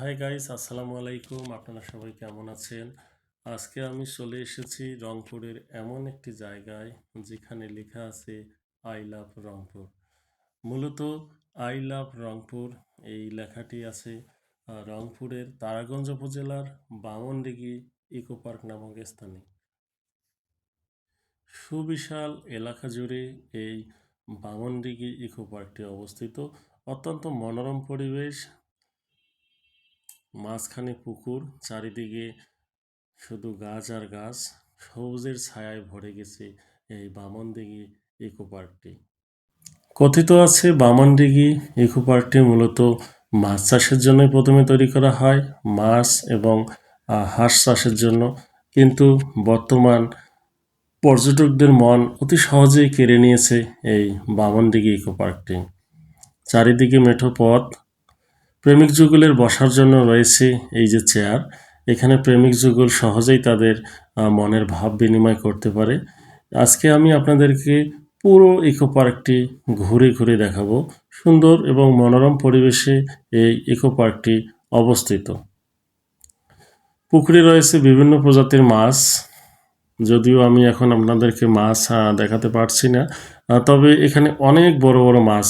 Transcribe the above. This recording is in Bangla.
হাই গাইস আসসালামু আলাইকুম। আপনারা সবাই কেমন আছেন? আজকে আমি চলে এসেছি রংপুরের এমন একটি জায়গায় যেখানে লেখা আছে আই লাভ রংপুর। মূলত আই লাভ রংপুর এই লেখাটি আছে রংপুরের তারাগঞ্জ উপজেলার বামনডিগি ইকো পার্ক নামক স্থানে। সুবিশাল এলাকা জুড়ে এই বামনডিগি ইকো পার্কটি অবস্থিত। অত্যন্ত মনোরম পরিবেশ মাঝখানে পুকুর, চারিদিকে শুধু গাছ আর গাছ, সবুজের ছায়ায় ভরে গেছে এই বামনদিঘি ইকো পার্কটি কথিত আছে বামনদিঘি ইকো পার্কটি মূলত মাছ চাষের জন্য প্রথমে তৈরি করা হয়, মাছ এবং হাঁস চাষের জন্য। কিন্তু বর্তমান পর্যটকদের মন অতি সহজেই কেড়ে নিয়েছে এই বামনদিঘি ইকো পার্কটি চারিদিকে মেঠো পথ প্রেমিক যুগলের বসার জন্য রয়েছে এই যে চেয়ার এখানে প্রেমিক যুগল সহজেই তাদের মনের ভাব বিনিময় করতে পারে। আজকে আমি আপনাদেরকে পুরো ইকো পার্কটি ঘুরে ঘুরে দেখাবো। সুন্দর এবং মনোরম পরিবেশে এই ইকো পার্কটি অবস্থিত। পুকুরে রয়েছে বিভিন্ন প্রজাতির মাছ। যদিও আমি এখন আপনাদেরকে মাছ দেখাতে পারছি না তবে এখানে অনেক বড় বড় মাছ